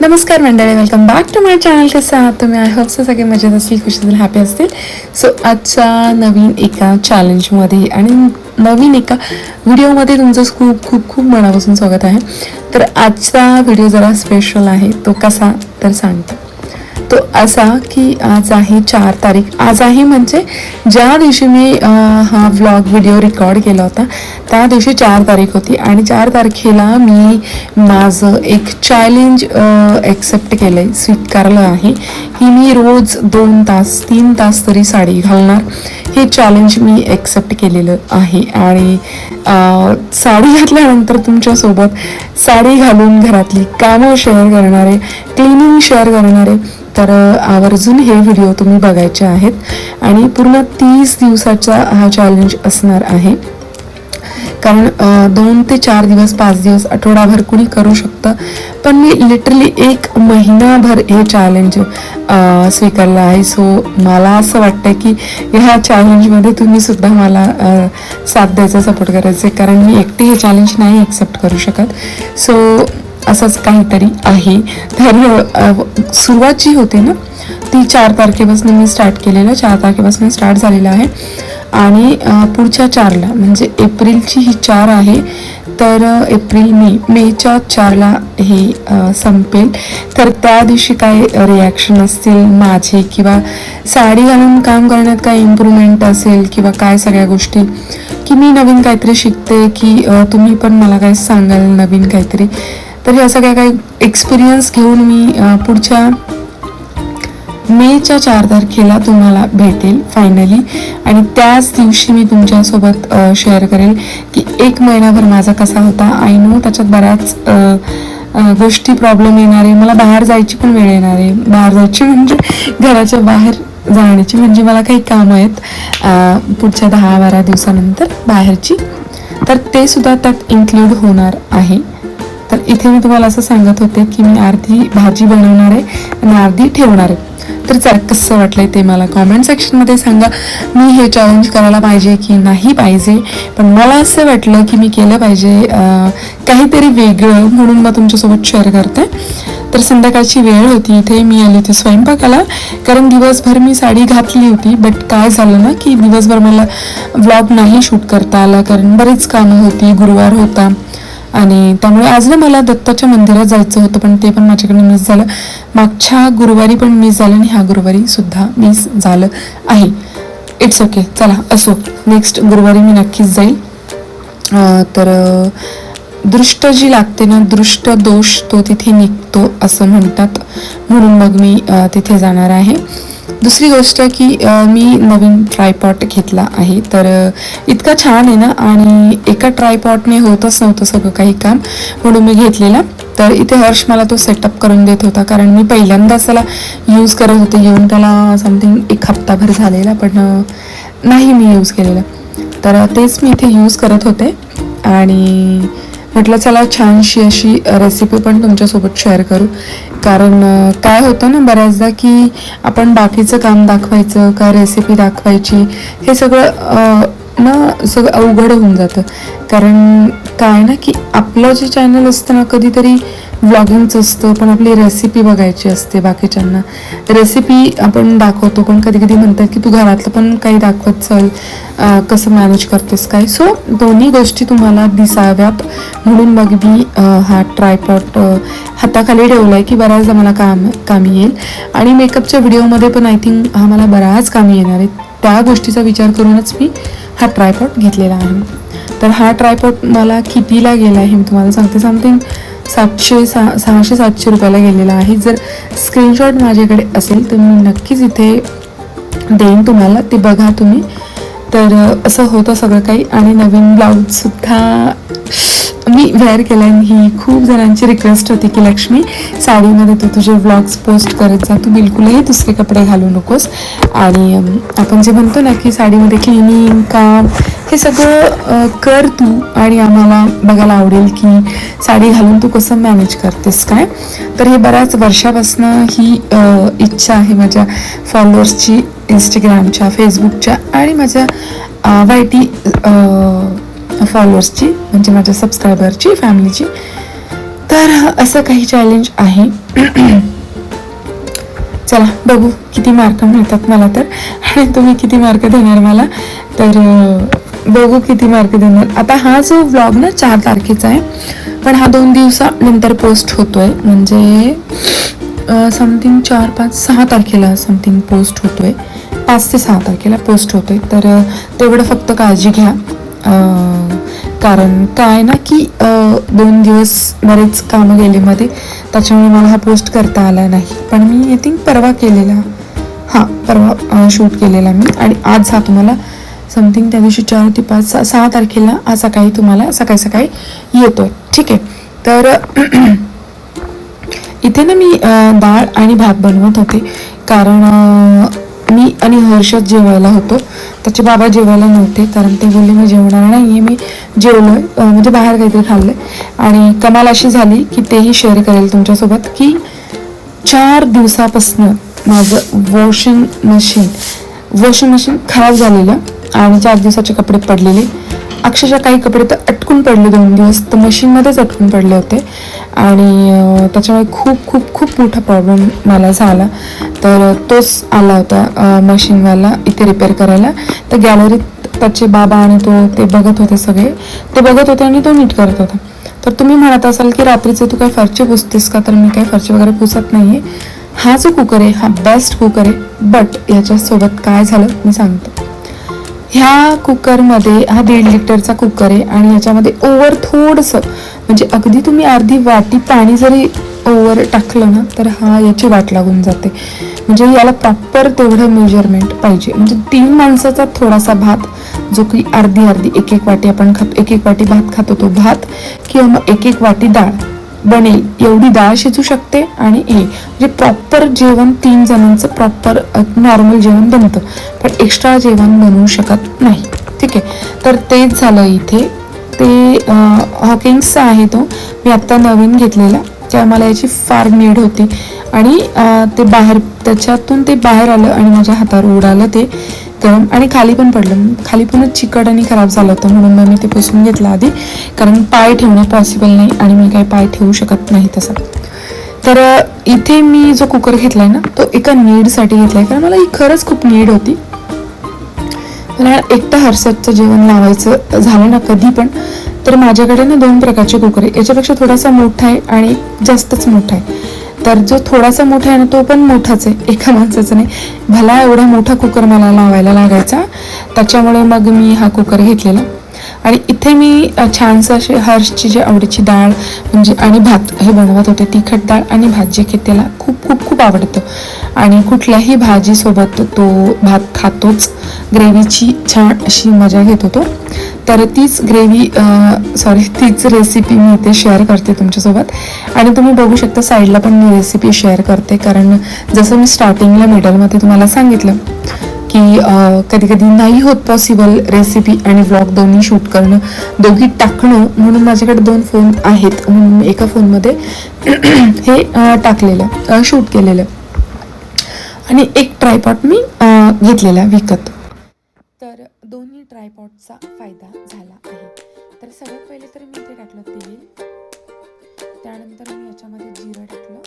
नमस्कार मंडळी welcome back to my channel कसं आहात तुम्ही आय होप सो सगळे मजेत असतील खुश असतील हॅपी असतील. सो आजच्या नवीन एका चॅलेंजमध्ये आणि नवीन एका व्हिडिओमध्ये तुमचं खूप खूप खूप मनापासून स्वागत आहे. तर आजचा व्हिडिओ जरा स्पेशल आहे. तो कसा? तर सांगते. तो असा की आज आहे चार तारीख. आज आहे म्हणजे ज्या दिवशी मी हा व्लॉग व्हिडिओ रेकॉर्ड केला होता त्या दिवशी चार तारीख होती आणि चार तारखेला मी माझं एक चॅलेंज ॲक्सेप्ट केलं आहे स्वीकारलं आहे. की मी रोज दोन तास तीन तास तरी साडी घालणार. हे चॅलेंज मी ॲक्सेप्ट केलेलं आहे आणि साडी घातल्यानंतर तुमच्यासोबत साडी घालून घरातली कामं शेअर करणारे क्लिनिंग शेअर करणारे तर आवर्जून हे व्हिडिओ तुम्ही बघायचे आहेत आणि पूर्ण तीस दिवसाचा हा चॅलेंज असणार आहे. कारण दोन ते चार दिवस पाच दिवस आठवडाभर कुणी करू शकतं. पण मी लिटरली एक महिनाभर हे चॅलेंज स्वीकारलं आहे. सो मला असं वाटतं की ह्या चॅलेंजमध्ये तुम्ही सुद्धा मला साथ द्यायचा सपोर्ट करायचं कारण मी एकटी हे चॅलेंज नाही ॲक्सेप्ट करू शकत. सो असंच काहीतरी आहे. धैर्य सुरुवात जी होते ना ती चार तारखेपासून मी स्टार्ट केलेलं चार तारखेपासून स्टार्ट झालेलं आहे. आणि पुढच्या चारला म्हणजे एप्रिलची ही चार आहे तर एप्रिल मे मेच्या चारला हे संपेल. तर त्या दिवशी काय रिॲक्शन असतील माझे किंवा साडी घालून काम करण्यात काय इम्प्रूव्हमेंट असेल किंवा काय सगळ्या गोष्टी की मी नवीन काहीतरी शिकते की तुम्ही पण मला काय सांगाल नवीन काहीतरी. तर ह्या सगळ्या काही एक्सपिरियन्स घेऊन मी पुढच्या मेच्या चार तारखेला तुम्हाला भेटेल फायनली आणि त्याच दिवशी मी तुमच्यासोबत शेअर करेल की एक महिनाभर माझा कसा होता. आय नो त्याच्यात बऱ्याच गोष्टी प्रॉब्लेम येणार आहे मला बाहेर जायची पण वेळ येणार. आहे बाहेर जायची म्हणजे घराच्या बाहेर जाण्याची म्हणजे मला काही कामं आहेत. पुढच्या दहा बारा दिवसानंतर बाहेरची. तर ते सुद्धा त्यात इन्क्लूड होणार आहे. तर इथे मी तुम्हाला असं सांगत होते की मी अर्धी भाजी बनवणार आहे आणि अर्धी ठेवणार आहे. तर जर कसं वाटलंय ते मला कॉमेंट सेक्शनमध्ये सांगा. मी हे चॅलेंज करायला पाहिजे की नाही पाहिजे पण मला असं वाटलं की मी केलं पाहिजे काहीतरी वेगळं म्हणून मग तुमच्यासोबत शेअर करते. तर संध्याकाळची वेळ होती इथे मी आली होती स्वयंपाकाला कारण दिवसभर मी साडी घातली होती बट काय झालं ना की दिवसभर मला व्लॉग नाही शूट करता आला कारण बरीच कामं होती गुरुवार होता. आणि त्यामुळे आज ना मला दत्ताच्या मंदिरात जायचं होतं पण ते पण माझ्याकडे मिस झालं. मागच्या गुरुवारी पण मिस झालं आणि ह्या गुरुवारी सुद्धा मिस झालं आहे. इट्स ओके चला असो. नेक्स्ट गुरुवारी मी नक्कीच जाईल. तर दृष्ट जी लागते ना दृष्ट दोष तो तिथे निघतो असं म्हणतात. म्हणून मग मी तिथे जाणार आहे. दुसरी गोष्ट की मी नवीन ट्रायपॉट घेतला आहे. तर इतका छान आहे ना? आणि एका ट्रायपॉटने होतच नव्हतं सगळं काही काम म्हणून मी घेतलेला. तर इथे हर्ष मला तो सेटअप करून देत होता. कारण मी पहिल्यांदाच त्याला यूज करत होते. येऊन त्याला समथिंग एक हप्ताभर झालेला पण नाही मी यूज केलेला. तर तेच मी इथे यूज करत होते. आणि म्हटलं चला छानशी अशी रेसिपी पण तुमच्यासोबत शेअर करू. कारण काय होतं ना बऱ्याचदा की आपण बाकीचं काम दाखवायचं का रेसिपी दाखवायची हे सगळं ना सगळं अवघड होऊन जातं. कारण काय ना की आपलं जे चॅनल असतं ना कधीतरी व्लॉगिंगचं असतं पण आपली रेसिपी बघायची असते बाकीच्यांना. रेसिपी आपण दाखवतो पण कधी कधी म्हणतात की तू घरातलं पण काही दाखवत चल कसं मॅनेज करतेस काय? सो दोन्ही गोष्टी तुम्हाला दिसाव्यात. म्हणून मग मी हा ट्रायपॉट हाताखाली ठेवला आहे की बऱ्याचदा मला काम कामी येईल. आणि मेकअपच्या व्हिडिओमध्ये पण आय थिंक हा मला बऱ्याच कामी येणार आहे. त्या गोष्टीचा विचार करूनच मी हा ट्रायपॉट घेतलेला आहे. तर हा ट्रायपॉट मला कितीला गेला आहे मी तुम्हाला सांगते समथिंग सातशे सहा सहाशे सातशे रुपयाला गेलेला आहे. जर स्क्रीनशॉट माझ्याकडे असेल तर मी नक्कीच इथे देईन तुम्हाला ते बघा तुम्ही. तर असं होतं सगळं काही. आणि नवीन ब्लाऊजसुद्धा मी वेअर केलं ही खूप जणांची रिक्वेस्ट होती की लक्ष्मी साडीमध्ये तू तुझे व्लॉग्स पोस्ट करत जा. तू बिलकुलही दुसरे कपडे घालू नकोस. आणि आपण जे म्हणतो ना की साडीमध्ये क्लिनिंग काम हे सगळं कर तू. आणि आम्हाला बघायला आवडेल की साडी घालून तू कसं मॅनेज करतेस काय? तर हे बऱ्याच वर्षापासून ही इच्छा आहे माझ्या फॉलोअर्सची इंस्टाग्रामच्या फेसबुकच्या आणि माझ्या वाय टी फॉलोअर्सची म्हणजे माझ्या सबस्क्रायबरची फॅमिलीची तर असं काही चॅलेंज आहे. चला बघू किती मार्क मिळतात मला तर. आणि तुम्ही किती मार्क देणार मला. तर बघू किती मार्क देणार. आता हा जो व्लॉग ना चार तारखेचा आहे. पण हा दोन दिवसानंतर पोस्ट होतोय. म्हणजे समथिंग चार पाच सहा तारखेला समथिंग पोस्ट होतोय. पाच ते सहा तारखेला पोस्ट होतोय. तर तेवढं फक्त काळजी घ्या. कारण काय ना की दोन दिवस बरेच कामं गेले मध्ये त्याच्यामुळे मला हा पोस्ट करता आला नाही. पण मी आय थिंक परवा केलेला हां परवा शूट केलेला मी. आणि आज हा तुम्हाला समथिंग त्या दिवशी चार ते पाच सहा सहा तारखेला आज सकाळी तुम्हाला सकाळी सकाळी येतो आहे ठीक आहे? तर इथे ना मी डाळ आणि भात बनवत होते. कारण मी आणि हर्षद जेवायला होतो. त्याचे बाबा जेवायला नव्हते कारण ते बोलले मी जेवणार नाही आहे मी जेवलो आहे म्हणजे बाहेर काहीतरी खाल्लं आणि कमाल अशी झाली की तेही शेअर करेल तुमच्यासोबत की चार दिवसापासनं माझं वॉशिंग मशीन वॉशिंग मशीन खराब झालेलं आणि चार दिवसाचे कपडे पडलेले. अक्षरशः काही कपडे तर अटकून पडले दोन दिवस. तर मशीनमध्येच अटकून पडले होते. आणि त्याच्यामुळे खूप खूप खूप मोठा प्रॉब्लेम मला झाला. तर तोच आला होता मशीनवाला इथे रिपेअर करायला. तर गॅलरीत त्याचे बाबा आणि तो ते बघत होते सगळे. ते बघत होते आणि तो नीट करत होता. तर तुम्ही म्हणत असाल की रात्रीचे तू काही फरची पुसतेस का? तर मी काही फरची वगैरे पुसत नाहीये. हा जो कुकर आहे हा बेस्ट कुकर आहे. बट याच्यासोबत काय झालं मी सांगते. ह्या कुकरमध्ये हा दीड लिटरचा कुकर आहे आणि याच्यामध्ये ओवर थोडंसं म्हणजे अगदी तुम्ही अर्धी वाटी पाणी जरी ओवर टाकलं ना तर हा याची वाट लागून जाते. म्हणजे याला प्रॉपर तेवढं मेजरमेंट पाहिजे. म्हणजे तीन माणसाचा थोडासा भात जो की अर्धी अर्धी एक एक वाटी आपण खातो एक एक वाटी भात खातो तो भात किंवा मग एक एक वाटी डाळ. बनेल. एवढी डाळ शिजू शकते आणि हे म्हणजे प्रॉपर जेवण तीन जणांचं प्रॉपर नॉर्मल जेवण बनतं. पण एक्स्ट्रा जेवण बनवू शकत नाही. ठीक आहे? तर तेच झालं इथे. ते हॉकिंग्सचा आहे तो. मी आत्ता नवीन घेतलेला. त्या मला याची फार नीड होती. आणि ते बाहेर त्याच्यातून ते बाहेर आलं आणि माझ्या हातावर उडालं ते. गरम आणि खाली पण पडलं. खाली पणच चिकट आणि खराब झालं होतं म्हणून मग मी ते पुसून घेतलं आधी. कारण पाय ठेवणं पॉसिबल नाही आणि मी काही पाय ठेवू शकत नाही तसा. तर इथे मी जो कुकर घेतलाय ना तो एका नीडसाठी घेतलाय. कारण मला ही खरंच खूप नीड होती. मला एकटं हर्षदचं जेवण लावायचं झालं ना कधी पण तर माझ्याकडे ना दोन प्रकारचे कुकर आहे याच्यापेक्षा थोडासा मोठा आहे आणि जास्तच मोठा आहे. तर जो थोडासा मोठा आहे ना तो पण मोठाच आहे. एका माणसाचा नाही. भला एवढा मोठा कुकर मला लावायला लागायचा. त्याच्यामुळे मग मी हा कुकर घेतलेला. आणि इथे मी छानसं असे हर्षची जी आवडीची डाळ म्हणजे आणि भात हे बनवत होते. तिखट डाळ आणि भात जे त्याला खूप खूप खूप आवडतं. आणि कुठल्याही भाजीसोबत तो भात खातोच. ग्रेव्हीची छान अशी मजा घेत होतो. तर तीच ग्रेव्ही सॉरी तीच रेसिपी मी इथे शेअर करते तुमच्यासोबत. आणि तुम्ही बघू शकता साईडला पण मी रेसिपी शेअर करते. कारण जसं मी स्टार्टिंगला मिडलमध्ये तुम्हाला सांगितलं की कधी कधी नाही होत पॉसिबल रेसिपी आणि व्लॉग दोन्ही शूट करणं. दोघी टाकणं म्हणून माझ्याकडे दोन फोन आहेत. म्हणून एका फोनमध्ये हे टाकलेलं शूट केलेलं. आणि एक ट्रायपॉट मी घेतलेला विकत. ट्रायपॉडचा फायदा झाला आहे. तर सगळ्यात पहिले तर मी इथे टाकलं तेल. त्यानंतर मी याच्यामध्ये जिरं टाकलं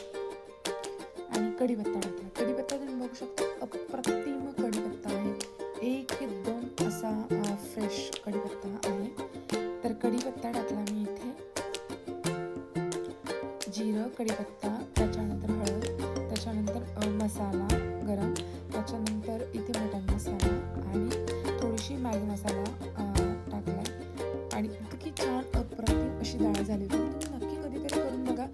आणि कढीपत्ता टाकला. कढीपत्ता तुम्ही बघू शकता अप्रतिम कढीपत्ता आहे. एकदम असा फ्रेश कढीपत्ता आहे. तर कढीपत्ता टाकला मी इथे. जिरं कढीपत्ता मॅगी मसाला टाकला आणि इतकी छान अप्रतिम अशी डाळ झाली होती. तुम्ही नक्की कधीतरी करून बघा.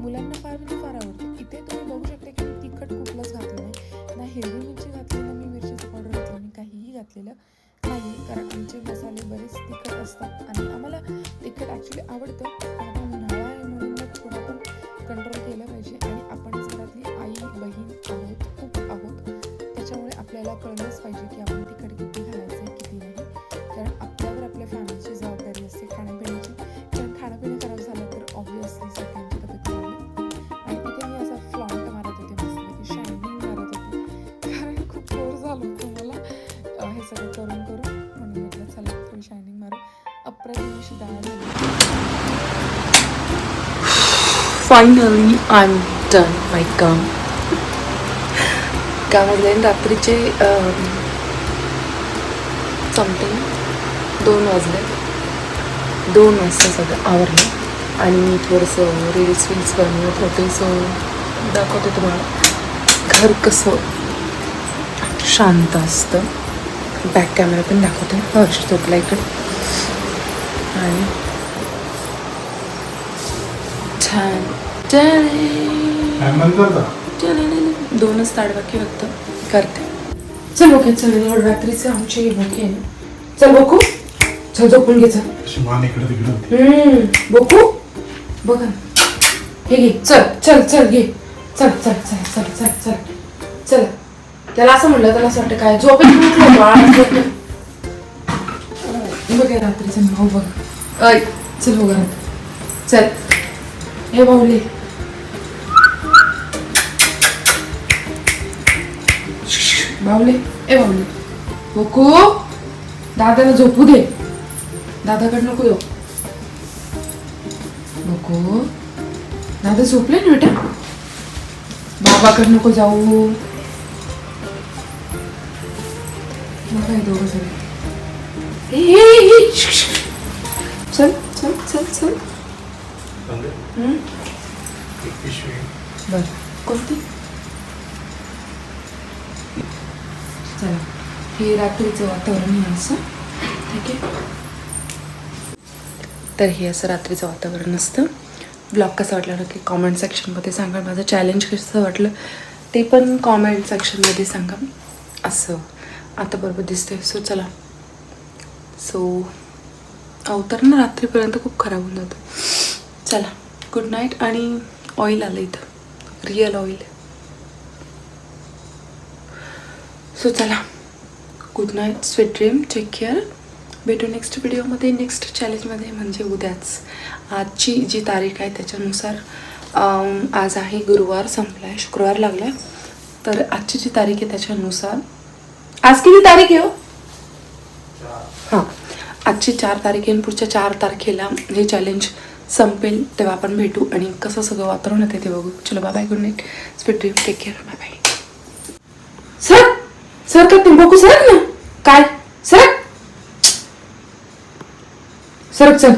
मुलांना फार म्हणजे फार आवडते. इथे तुम्ही बघू शकता की मी तिखट कुठलंच घातलं नाही. ना हिरवी मिरची घातली ना मी मिरचीचं पावडर घातलं मी काहीही घातलेलं नाही कारण आमचे मसाले बरेच तिखट असतात. आणि आम्हाला तिखट ॲक्च्युली आवडतं. पण आता उन्हाळा आहे म्हणून मग थोडं पण कंट्रोल केलं पाहिजे. आणि आपण घरातली आई बहीण आहोत खूप आहोत. त्याच्यामुळे आपल्याला कळलंच पाहिजे की आपण तिखट किती finally I am done my काम कामातले रात्रीचे um, समथिंग दोन वाजले. दोन वाजता सगळं आवरलं. आणि मी थोडंसं रील्स वील्स बनवत होते. सो दाखवते तुम्हाला. घर कसं शांत असतं. बॅक कॅमेरा पण दाखवते. हर्ष झोपला इकडे. आणि छान दोनच ताड बाकी फक्त करते. चल ओके चल. रात्रीचं आमची ना. चल बघू. चल झोपून घे चल. बघू. बघा. हे घे. चल चल चल घे. चल चल चल चल चल चल. चल. त्याला असं म्हणलं त्याला असं वाटतं काय? झोपेत उठलो. बघ रात्रीचं भाऊ बघ. ऐ चल हो घरात. चल. हे बाहुली. बावले ए बावले बघू दादाला झोपू दे. दादाकडे नको येऊ. नको दादा झोपले ना बेटा? बाबाकडे नको जाऊ. बघा दोघं जण. चल चल चल चल. बर. कोणती? चला. हे रात्रीचं वातावरण आहे असं. ठीक आहे. तर हे असं रात्रीचं वातावरण असतं. ब्लॉग कसा वाटला नक्की कॉमेंट सेक्शनमध्ये सांगा. माझं चॅलेंज कसं वाटलं ते पण कॉमेंट सेक्शनमध्ये सांगा. असं. आता बरोबर दिसतंय. सो चला. सो अवतार ना रात्रीपर्यंत खूप खराब होऊन जातं. चला गुड नाईट आणि ऑइल आलं इथं. रिअल ऑइल सो चला. Good night sweet dream take care भेटू नेक्स्ट व्हिडिओमध्ये नेक्स्ट चॅलेंजमध्ये म्हणजे उद्याच. आजची जी तारीख आहे त्याच्यानुसार आज आहे गुरुवार संपला आहे शुक्रवार लागला आहे तर आजची जी तारीख आहे त्याच्यानुसार. आज किती तारीख आहे हो? आजची चार तारीख येईल पुढच्या चार तारखेला हे चॅलेंज संपेल तेव्हा आपण भेटू आणि कसं सगळं वातावरण येते ते बघू. चलो bye bye good night sweet dream take care bye bye sir sir का तुम्ही बघू सरक ना. काय? सरक! सरक चल.